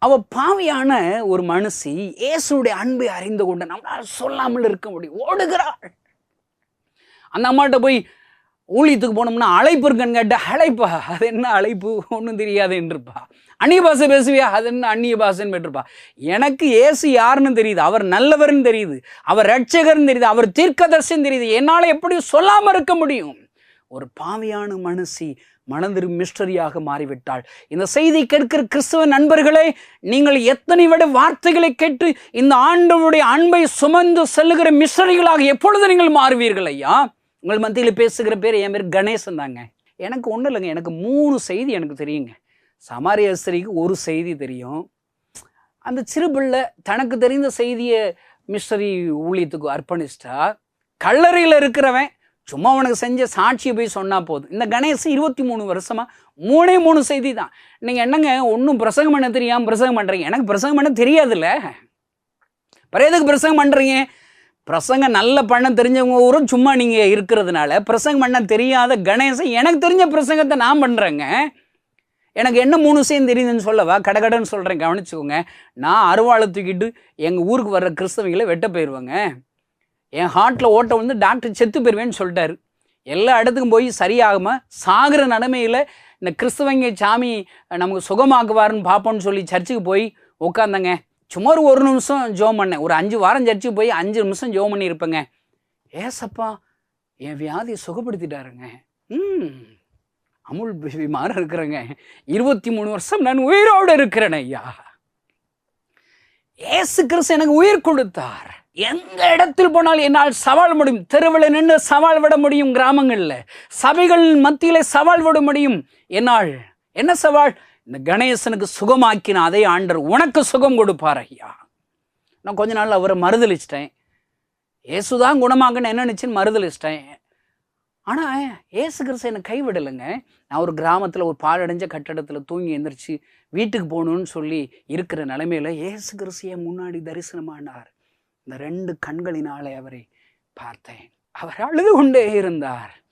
அவ பாவியான ஒரு மனுஷி இயேசுடைய அன்பை அறிந்து கொண்டு நம்மளால் சொல்லாமல் இருக்க முடியும் ஓடுகிறாள். அந்த அம்மாட்ட போய் ஊழியத்துக்கு போனோம்னா அழைப்பு இருக்குன்னு கேட்ட அழைப்பா அது என்ன அழைப்பு? ஒன்றும் தெரியாது என்றுப்பா அந்நிய பாஷை பேசுவியா? அது என்ன அந்நிய பாஷைன்னு பெற்றிருப்பா எனக்கு ஏசு யாருன்னு தெரியுது அவர் நல்லவர்னு தெரியுது அவர் ரட்சகர்னு தெரியுது அவர் தீர்க்கதர்சின்னு தெரியுது. என்னால் எப்படியும் சொல்லாமல் இருக்க முடியும். ஒரு பாவியான மனுஷி மனதிரு மிஸ்டரியாக மாறிவிட்டாள். இந்த செய்தி கேட்கிற கிறிஸ்துவ நண்பர்களே நீங்கள் எத்தனை விட வார்த்தைகளை கேட்டு இந்த ஆண்டவருடைய அன்பை சுமந்து செல்லுகிற மிஸ்டரிகளாக எப்பொழுது நீங்கள் மாறுவீர்கள் ஐயா? உங்கள் மத்தியில் பேசுகிற பேர் என் பேர் கணேசன் தாங்க. எனக்கு ஒன்றும் இல்லைங்க. எனக்கு மூணு செய்தி எனக்கு தெரியுங்க. சமாரிய ஸ்திரீக்கு ஒரு செய்தி தெரியும். அந்த சிறுபிள்ளை தனக்கு தெரிந்த செய்தியை மிஸ்டரி ஊழியத்துக்கு அர்ப்பணிச்சிட்டா. கல்லறையில் இருக்கிறவன் சும்மா உனக்கு செஞ்ச சாட்சியை போய் சொன்னால் போதும். இந்த கணேசன் இருபத்தி மூணு வருஷமாக மூணே மூணு செய்தி தான் நீங்கள் என்னங்க ஒன்றும் பிரசங்கம் பண்ண தெரியாமல் பிரசங்கம் பண்ணுறீங்க எனக்கு பிரசங்கம் பண்ண தெரியாதுல்ல? பிறகு எதுக்கு பிரசங்கம் பண்ணுறீங்க பிரசங்கம் நல்ல பண்ண தெரிஞ்சவங்க ஊரும் சும்மா நீங்கள் இருக்கிறதுனால பிரசங்கம் பண்ண தெரியாத கணேசன் எனக்கு தெரிஞ்ச பிரசங்கத்தை நான் பண்ணுறேங்க எனக்கு என்ன மூணு விஷயம் தெரியுதுன்னு சொல்லவா? கடகடன்னு சொல்கிறேன் கவனிச்சுக்கோங்க. நான் அருவாளை தூக்கிட்டு எங்கள் ஊருக்கு வர்ற கிறிஸ்தவங்களை வெட்ட போயிடுவேங்க என் ஹார்ட்டில் ஓட்ட வந்து டாக்டர் செத்து போயிருவேன்னு சொல்லிட்டாரு. எல்லா இடத்துக்கும் போய் சரியாகாமல் சாகிற நிலைமையில் இந்த கிறிஸ்தவங்க சாமி நமக்கு சுகமாக்குவாருன்னு பார்ப்போம்னு சொல்லி சர்ச்சுக்கு போய் உட்காந்தங்க சும்மா ஒரு ஒரு நிமிஷம் ஜோம் பண்ணேன். ஒரு அஞ்சு வாரம் சர்ச்சுக்கு போய் அஞ்சு நிமிஷம் ஜோம் பண்ணியிருப்பேங்க. ஏசப்பா என் வியாதியை சுகப்படுத்திட்டாருங்க. ம். அமுல் பேபி மாதிரி இருக்கிறேங்க. இருபத்தி மூணு வருஷம் நான் உயிரோடு இருக்கிறேன் ஐயா. ஏசு கிறிஸ்து எனக்கு உயிர் கொடுத்தார். எந்த இடத்தில் போனாலும் என்னால் சவால் முடியும்? தெருவில் நின்று சவால் விட முடியும் கிராமங்களில். சபைகள் மத்தியிலே சவால் விட முடியும். என்னால் என்ன சவால்? இந்த கணேசனுக்கு சுகமாக்கின அதே ஆண்டர் உனக்கு சுகம் கொடுப்பார் ஐயா. நான் கொஞ்ச நாள் அவரை மறுதளிச்சிட்டேன் ஏசுதான் குணமாகன்னு என்ன நினச்சின்னு மறுதளிச்சிட்டேன் ஆனால் ஏசு கிறிஸ்து என்னை கைவிடலைங்க. நான் ஒரு கிராமத்தில் ஒரு பாழடைஞ்ச கட்டடத்தில் தூங்கி எந்திரிச்சு வீட்டுக்கு போகணுன்னு சொல்லி இருக்கிற நிலைமையில் ஏசு கிறிஸ்து என் முன்னாடி தரிசனமானார். இந்த ரெண்டு கண்களினாலே அவரை பார்த்தேன். அவர் அழுது கொண்டே இருந்தார்.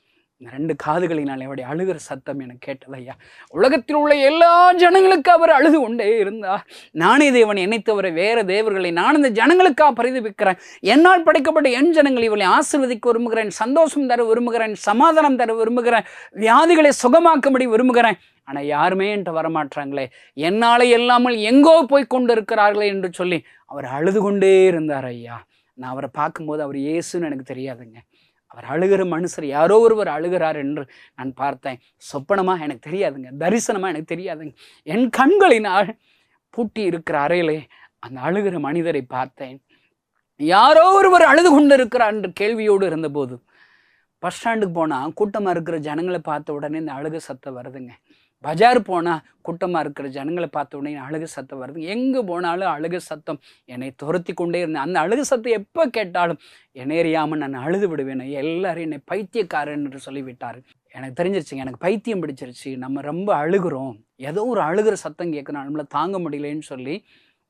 இந்த ரெண்டு காதுகளினால் அவருடைய அழுகிற சத்தம் எனக்கு கேட்டதையா உலகத்தில் உள்ள எல்லா ஜனங்களுக்கு அவர் அழுது கொண்டே இருந்தார். நானே தேவன் என்னை தவிர வேற தேவர்களை நான் இந்த ஜனங்களுக்காக பரிதவிக்கிறேன் என்னால் படைக்கப்பட்ட என் ஜனங்கள் இவளை ஆசிர்வதிக்க விரும்புகிறேன் சந்தோஷம் தர விரும்புகிறேன் சமாதானம் தர விரும்புகிறேன் வியாதிகளை சுகமாக்கும்படி விரும்புகிறேன். ஆனால் யாருமே என்கிட்ட வரமாட்டாங்களே. என்னால் இல்லாமல் எங்கோ போய் கொண்டு இருக்கிறார்களே என்று சொல்லி அவர் அழுது கொண்டே இருந்தார் ஐயா நான் அவரை பார்க்கும்போது அவர் இயேசுன்னு எனக்கு தெரியாதுங்க. அவர் அழுகிற மனுஷர் யாரோ ஒருவர் அழுகிறார் என்று நான் பார்த்தேன். சொப்பனமாக எனக்கு தெரியாதுங்க தரிசனமாக எனக்கு தெரியாதுங்க. என் கண்களினால் பூட்டி இருக்கிற அறையிலே அந்த அழுகிற மனிதரை பார்த்தேன். யாரோ ஒருவர் அழுது கொண்டிருக்கிறார் என்று கேள்வியோடு இருந்தபோது பஸ் ஸ்டாண்டுக்கு போனால் கூட்டமாக இருக்கிற ஜனங்களை பார்த்த உடனே இந்த அழுக சத்தம் வருதுங்க. பஜார் போனால் கூட்டமாக இருக்கிற ஜனங்களை பார்த்த உடனே அழுகு சத்தம் வருது. எங்கே போனாலும் அழுகு சத்தம். என்னை துரத்தி கொண்டே இருந்தேன். அந்த அழுகு சத்தம் எப்போ கேட்டாலும் என்னை அறியாமல் நான் அழுது விடுவேன். எல்லாரும் என்னை பைத்தியக்காரன் என்று சொல்லிவிட்டார் எனக்கு தெரிஞ்சிருச்சுங்க எனக்கு பைத்தியம் பிடிச்சிருச்சு. நம்ம ரொம்ப அழுகிறோம். ஏதோ ஒரு அழுகிற சத்தம் கேட்கணும். நம்மளை தாங்க முடியலன்னு சொல்லி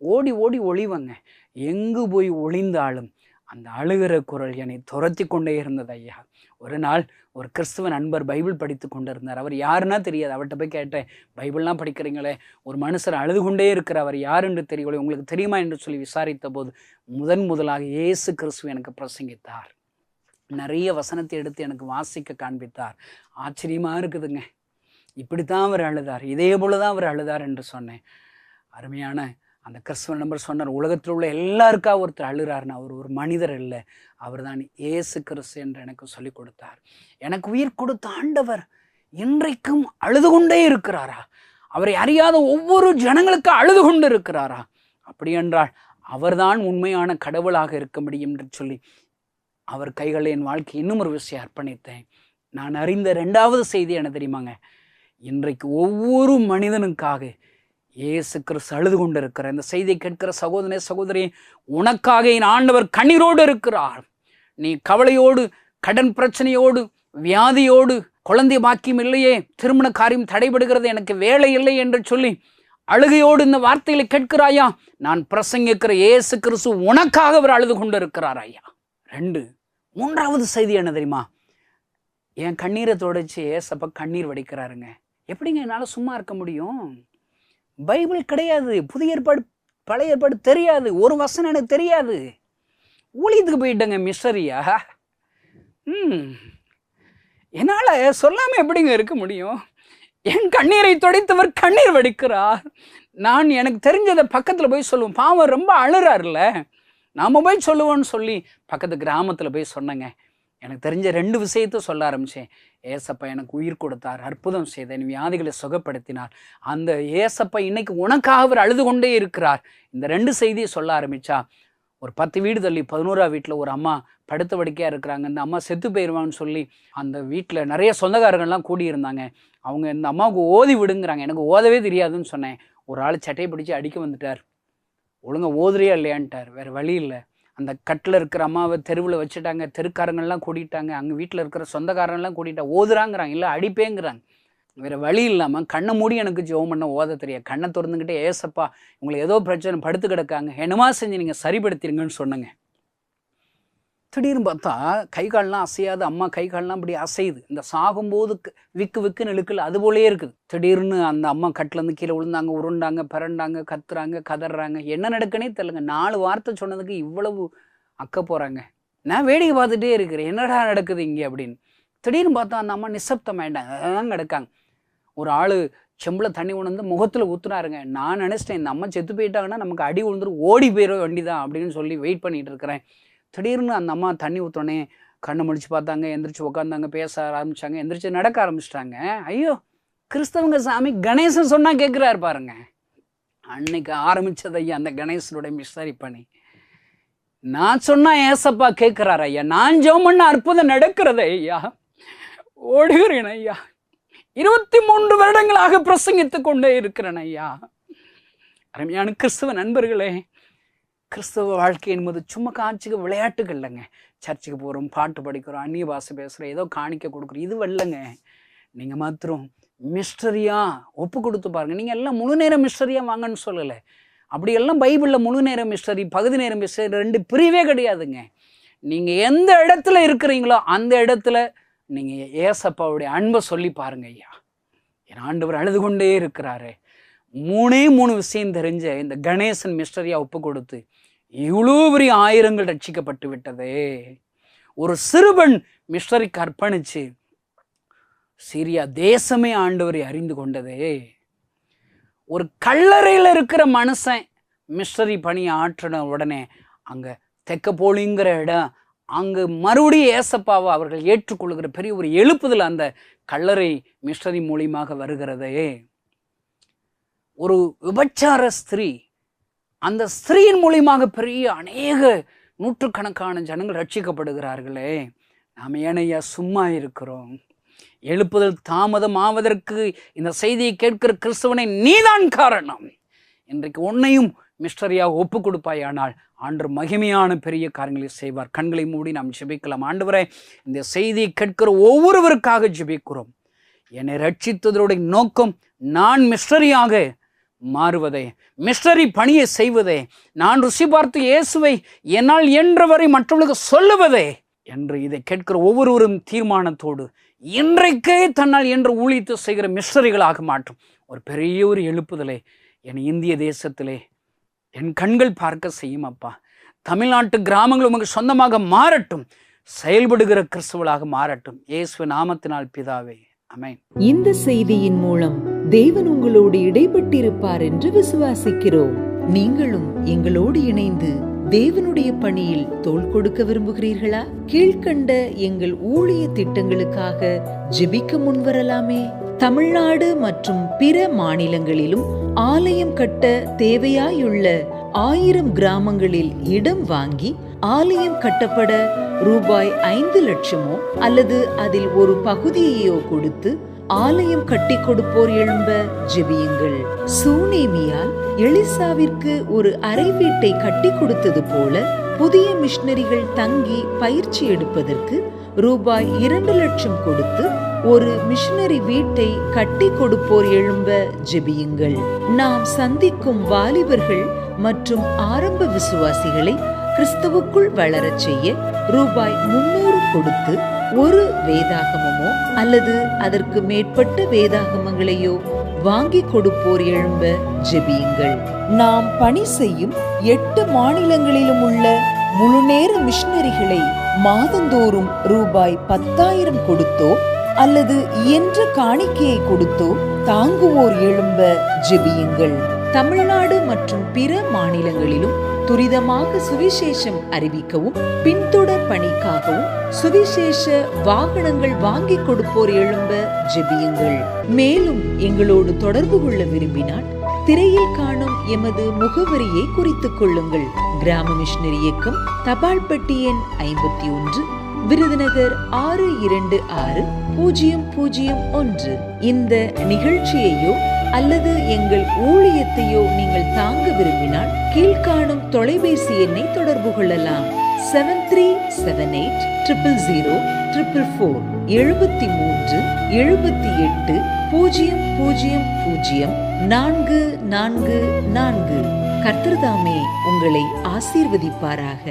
ஓடி ஓடி ஒளிவங்க. எங்கு போய் ஒளிந்தாலும் அந்த அழுகிற குரல் என்னை துரத்தி கொண்டே இருந்தது ஐயா. ஒரு நாள் ஒரு கிறிஸ்துவ நண்பர் பைபிள் படித்து கொண்டு இருந்தார் அவர் யாருன்னா தெரியாது. அவர்கிட்ட போய் கேட்டேன் பைபிள்லாம் படிக்கிறீங்களே? ஒரு மனுஷர் அழுது கொண்டே இருக்கிற அவர் யார் என்று தெரியவில்லை. உங்களுக்கு தெரியுமா? என்று சொல்லி விசாரித்த போது முதன் முதலாக இயேசு கிறிஸ்துவ எனக்கு பிரசங்கித்தார். நிறைய வசனத்தை எடுத்து எனக்கு வாசிக்க காண்பித்தார். ஆச்சரியமாக இருக்குதுங்க. இப்படித்தான் அவர் அழுதார். இதே போல தான் அவர் அழுதார் என்று சொன்னேன். அருமையான அந்த கிறிஸ்துவ நம்பர் சொன்னார் உலகத்தில் உள்ள எல்லாருக்கா ஒருத்தர் அழுகிறாருன்னு அவர் ஒரு மனிதர் இல்லை அவர் தான் ஏசு கிறிஸ்து என்று எனக்கு சொல்லிக் கொடுத்தார். எனக்கு உயிர் கொடுத்த ஆண்டவர் இன்றைக்கும் அழுது கொண்டே இருக்கிறாரா? அவரை அறியாத ஒவ்வொரு ஜனங்களுக்கு அழுது கொண்டு இருக்கிறாரா? அப்படி என்றால் அவர்தான் உண்மையான கடவுளாக இருக்க முடியும் என்று சொல்லி அவர் கைகளை என் வாழ்க்கை இன்னும் ஒரு விஷயம் அர்ப்பணித்தேன். நான் அறிந்த ரெண்டாவது செய்தி என்ன தெரியுமாங்க? இன்றைக்கு ஒவ்வொரு மனிதனுக்காக இயேசு கிறிஸ்து அழுது கொண்டிருக்கிற இந்த செய்தியை கேட்கிற சகோதரனே சகோதரி உனக்காக என் ஆண்டவர் கண்ணீரோடு இருக்கிறார். நீ கவலையோடு கடன் பிரச்சனையோடு வியாதியோடு குழந்தை பாக்கியம் இல்லையே திருமண காரியம் தடைபடுகிறது எனக்கு வேலை இல்லை என்று சொல்லி அழுகையோடு இந்த வார்த்தைகளை கேட்கிறாயா? நான் பிரசங்கிக்கிற இயேசு கிறிஸ்து உனக்காக அவர் அழுது கொண்டு இருக்கிறார் ஐயா. ரெண்டு மூன்றாவது செய்தி என்ன தெரியுமா? என் கண்ணீரை தொடச்சி ஏசப்ப கண்ணீர் வடிக்கிறாருங்க. எப்படிங்க என்னால் சும்மா இருக்க முடியும்? பைபிள் கிடையாது புதிய ஏற்பாடு பழைய ஏற்பாடு தெரியாது ஒரு வசனம் எனக்கு தெரியாது. ஊழியத்துக்கு போயிட்டேங்க மிஸ்ஸரியா ம். என்னால் சொல்லாமல் எப்படிங்க இருக்க முடியும்? என் கண்ணீரை துடைத்தவர் கண்ணீர் வடிக்கிறார். நான் எனக்கு தெரிஞ்சதை பக்கத்தில் போய் சொல்லுவேன். பாவம் ரொம்ப அழுறாருல்ல. நாம் போய் சொல்லுவோன்னு சொல்லி பக்கத்து கிராமத்தில் போய் சொன்னேங்க. எனக்கு தெரிஞ்ச ரெண்டு விஷயத்த சொல்ல ஆரம்பித்தேன் ஏசப்பா எனக்கு உயிர் கொடுத்தார் அற்புதம் செய்த என் வியாதிகளை சுகப்படுத்தினார். அந்த ஏசப்பா இன்னைக்கு உனக்காக அவர் அழுது கொண்டே இருக்கிறார். இந்த ரெண்டு செய்தியை சொல்ல ஆரம்பித்தா ஒரு பத்து வீடு தள்ளி பதினோரா வீட்டில் ஒரு அம்மா படுத்த படுக்கையாக இருக்கிறாங்க. இந்த அம்மா செத்து போயிடுவான்னு சொல்லி அந்த வீட்டில் நிறைய சொந்தக்காரங்கள்லாம் கூடியிருந்தாங்க. அவங்க இந்த அம்மாவுக்கு ஓதி விடுங்கிறாங்க. எனக்கு ஓதவே தெரியாதுன்னு சொன்னேன். ஒரு ஆள் சட்டையை பிடிச்சி அடிக்க வந்துட்டார். ஒழுங்காக ஓதுறியா இல்லையான்ட்டார். வேறு வழி இல்லை. அந்த கட்டில் இருக்கிற அம்மாவை தெருவில் வச்சுட்டாங்க தெருக்காரங்கள்லாம் கூட்டிட்டாங்க அங்கே வீட்டில் இருக்கிற சொந்தக்காரங்கள்லாம் கூட்டிட்டா ஓதுறாங்கிறாங்க இல்லை அடிப்பேங்கிறாங்க வேறு வழி இல்லாமல் கண்ணை மூடி எனக்கு ஜெபம் பண்ண ஓத தெரிய கண்ணை திறந்துக்கிட்டே ஏசப்பா உங்களுக்கு ஏதோ பிரச்சனை படுத்து கிடக்காங்க. என்னமா செஞ்சு நீங்கள் சரிப்படுத்திருங்கன்னு சொன்னங்க. திடீர்னு பார்த்தா கை கால்லாம் அசையாது அம்மா கை கால்லாம் அப்படி அசையுது. இந்த சாகும்போது விக்கு விக்குன்னு இழுக்கல அது போலே இருக்குது. திடீர்னு அந்த அம்மா கட்டிலேருந்து கீழே விழுந்தாங்க உருண்டாங்க பிறண்டாங்க கத்துறாங்க கதறாங்க என்ன நடக்குன்னே தெரியலங்க. நாலு வார்த்தை சொன்னதுக்கு இவ்வளவு அக்க போகிறாங்க நான் வேடிக்கை பார்த்துட்டே இருக்கிறேன். என்னடா நடக்குது இங்கே அப்படின்னு. திடீர்னு பார்த்தா அந்த அம்மா நிசப்தம் ஆயிட்டாங்க கிடக்காங்க ஒரு ஆள் செம்பில் தண்ணி உணர்ந்து முகத்தில் ஊற்றுனாருங்க நான் நினச்சிட்டேன் இந்த அம்மா செத்து போயிட்டாங்கன்னா நமக்கு அடி உழுந்துரு ஓடி போயிட வேண்டிதான் அப்படின்னு சொல்லி வெயிட் பண்ணிகிட்டு இருக்கிறேன். திடீர்னு அந்த அம்மா தண்ணி ஊற்றோடனே கண்ணை முடிச்சு பார்த்தாங்க எந்திரிச்சு உட்காந்தாங்க பேச ஆரம்பிச்சாங்க எந்திரிச்சு நடக்க ஆரம்பிச்சிட்டாங்க. ஐயோ கிறிஸ்தவங்க சாமி கணேசன் சொன்னால் கேட்குறாரு பாருங்க. அன்னைக்கு ஆரம்பித்தது ஐயா அந்த கணேசனுடைய மிஸ்தரி பண்ணி நான் சொன்னால் ஏசப்பா கேட்குறாரு ஐயா. நான் ஜெபம் பண்ண அற்புதம் நடக்கிறது ஐயா. ஓடுகிறேன் ஐயா. இருபத்தி மூன்று வருடங்களாக பிரசங்கித்து கொண்டே இருக்கிறேன் ஐயா. அருமையான கிறிஸ்தவ நண்பர்களே கிறிஸ்தவ வாழ்க்கை என்பது சும்மா காட்சிக்கு விளையாட்டுகள் இல்லைங்க. சர்ச்சுக்கு போகிறோம் பாட்டு படிக்கிறோம் அந்நிய பாஷை பேசுகிறோம் ஏதோ காணிக்க கொடுக்குறோம் இது வரலங்க. நீங்கள் மாத்திரம் மிஸ்டரியாக ஒப்பு கொடுத்து பாருங்கள் நீங்கள் எல்லாம் முழு நேரம் மிஸ்டரியாக வாங்கன்னு சொல்லலை. அப்படியெல்லாம் பைபிளில் முழு நேரம் மிஸ்டரி பகுதி நேரம் மிஸ்டரி ரெண்டு பிரிவே கிடையாதுங்க. நீங்கள் எந்த இடத்துல இருக்கிறீங்களோ அந்த இடத்துல நீங்கள் ஏசப்பாவுடைய அன்பை சொல்லி பாருங்க ஐயா. என் ஆண்டவர் அழுது கொண்டே இருக்கிறாரு. மூணே மூணு விஷயம் தெரிஞ்ச இந்த கணேசன் மிஸ்டரியாக ஒப்பு கொடுத்து இவ்வளோ பெரிய ஆயிரங்கள் ரட்சிக்கப்பட்டு விட்டதே. ஒரு சிறுவன் மிஸ்டரிக்கு அர்ப்பணிச்சு சிரியா தேசமே ஆண்டவரை அறிந்து கொண்டதே. ஒரு கல்லறையில் இருக்கிற மனுஷன் மிஸ்டரி பணியை ஆற்றின உடனே அங்கே தெக்கப்போலிங்கிற இடம் அங்கு மறுபடியும் ஏசப்பாவை அவர்கள் ஏற்றுக்கொள்கிற பெரிய ஒரு எழுப்புதல் அந்த கல்லறை மிஸ்டரி மூலியமாக வருகிறதே. ஒரு விபச்சார ஸ்திரீ அந்த ஸ்திரீயின் மூலியமாக பெரிய அநேக நூற்றுக்கணக்கான ஜனங்கள் ரட்சிக்கப்படுகிறார்களே. நாம் ஏனையா சும்மா இருக்கிறோம்? எழுப்புதல் தாமதம் ஆவதற்கு இந்த செய்தியை கேட்கிற கிறிஸ்தவனை நீதான் காரணம். இன்றைக்கு உன்னையும் மிஸ்டரியாக ஒப்பு கொடுப்பாயானால் ஆண்டு மகிமையான பெரிய காரியங்களை செய்வார். கண்களை மூடி நாம் ஜெபிக்கலாம். ஆண்டவரே இந்த செய்தியை கேட்கிற ஒவ்வொருவருக்காக ஜெபிக்கிறோம். என்னை ரட்சித்ததனுடைய நோக்கம் நான் மிஸ்டரியாக மாறுவதே. மிஸ்டரி பணியை செய்வதே. நான் ருசி பார்த்து இயேசுவை என்னால் என்றவரை மற்றவர்களுக்கு சொல்லுவதே என்று இதை கேட்கிற ஒவ்வொருவரும் தீர்மானத்தோடு இன்றைக்கே தன்னால் என்று ஊழித்து செய்கிற மிஸ்டரிகளாக மாற்றும். ஒரு பெரிய ஒரு எழுப்புதலை. என் இந்திய தேசத்திலே என் கண்கள் பார்க்க செய்யும் அப்பா. தமிழ்நாட்டு கிராமங்கள் உமக்கு சொந்தமாக மாறட்டும். செயல்படுகிற கிறிஸ்துவளாக மாறட்டும். இயேசுவ நாமத்தினால் பிதாவே. இந்த செய்தியின் மூலம் தேவன் உங்களோடு இடைப்பட்டிருப்பார் என்று விசுவாசிக்கிறோம். நீங்களும் எங்களோடு இணைந்து தேவனுடைய பணியில் தோல் கொடுக்க விரும்புகிறீர்களா? கீழ்கண்ட எங்கள் ஊழிய திட்டங்களுக்காக ஜெபிக்க முன்வரலாமே. தமிழ்நாடு மற்றும் பிற மாநிலங்களிலும் ஆலயம் கட்ட தேவையாயுள்ள ஆயிரம் கிராமங்களில் இடம் வாங்கி ஆலயம் கட்டப்பட ரூபாய் ஐந்து லட்சமோ அல்லது அதில் ஒரு பகுதியையோ கொடுத்து ஆலயம் கட்டி கொடுப்போர் எழும்ப ஜெபியுங்கள். சூனேமியால் எலிசாவிற்கு ஒரு அறை வீட்டை கட்டி கொடுத்தது போல புதிய மிஷினரிகள் தங்கி பயிற்சி எடுப்பதற்கு ரூபாய் இரண்டு லட்சம் கொடுத்து ஒரு மிஷினரி வீட்டை கட்டி கொடுப்போர் எழும்ப ஜெபியுங்கள். நாம் சந்திக்கும் வாலிபர்கள் மற்றும் ஆரம்ப விசுவாசிகளை கிறிஸ்துவுக்குள் வளரச் செய்ய ரூபாய் முன்னூறு கொடுத்து ஒரு வேதாகமமோ அல்லது அதற்கு மேற்பட்ட வேதாகமங்களையோ வாங்கி கொடுப்போர் எழும்ப ஜெபியுங்கள். நாம் பணி செய்யும் எட்டு மாநிலங்களிலும் உள்ள முழுநேர மிஷினரிகளை மாதந்தோறும் ரூபாய் பத்தாயிரம் கொடுத்தோ அல்லது இயன்ற காணிக்கையை கொடுத்தோ தாங்குவோர் எழும்ப ஜெபியுங்கள். தமிழ்நாடு மற்றும் பிற மாநிலங்களிலும் துரிதமாக சுவிசேஷம் அறிவிக்கவும் பின்தொடர் பணிக்காகவும் சுவிசேஷ வாகனங்கள் வாங்கி கொடுப்போர் எழும்ப ஜெபியுங்கள். மேலும் எங்களோடு தொடர்பு கொள்ள விரும்பினால் திரையில் காணும் எமது முகவரியை குறித்துக் கொள்ளுங்கள். கிராம மிஷினரி இயக்கம் தபால் பெட்டி எண் ஐம்பத்தி ஒன்று விருதுநகர் ஆறு இரண்டு ஆறு பூஜ்ஜியம் பூஜ்ஜியம் ஒன்று. இந்த நிகழ்ச்சியையோ அல்லது எங்கள் ஊழியத்தையோ நீங்கள் தாங்க விரும்பினால் கீழ்காணும் தொலைபேசி எண்ணை தொடர்பு கொள்ளலாம். Seven three seven eight triple zero triple four எழுபத்தி மூன்று எழுபத்தி எட்டு பூஜ்ஜியம் பூஜ்ஜியம் பூஜ்ஜியம் நான்கு நான்கு நான்கு. கர்த்தர்தாமே உங்களை ஆசீர்வதிப்பாராக.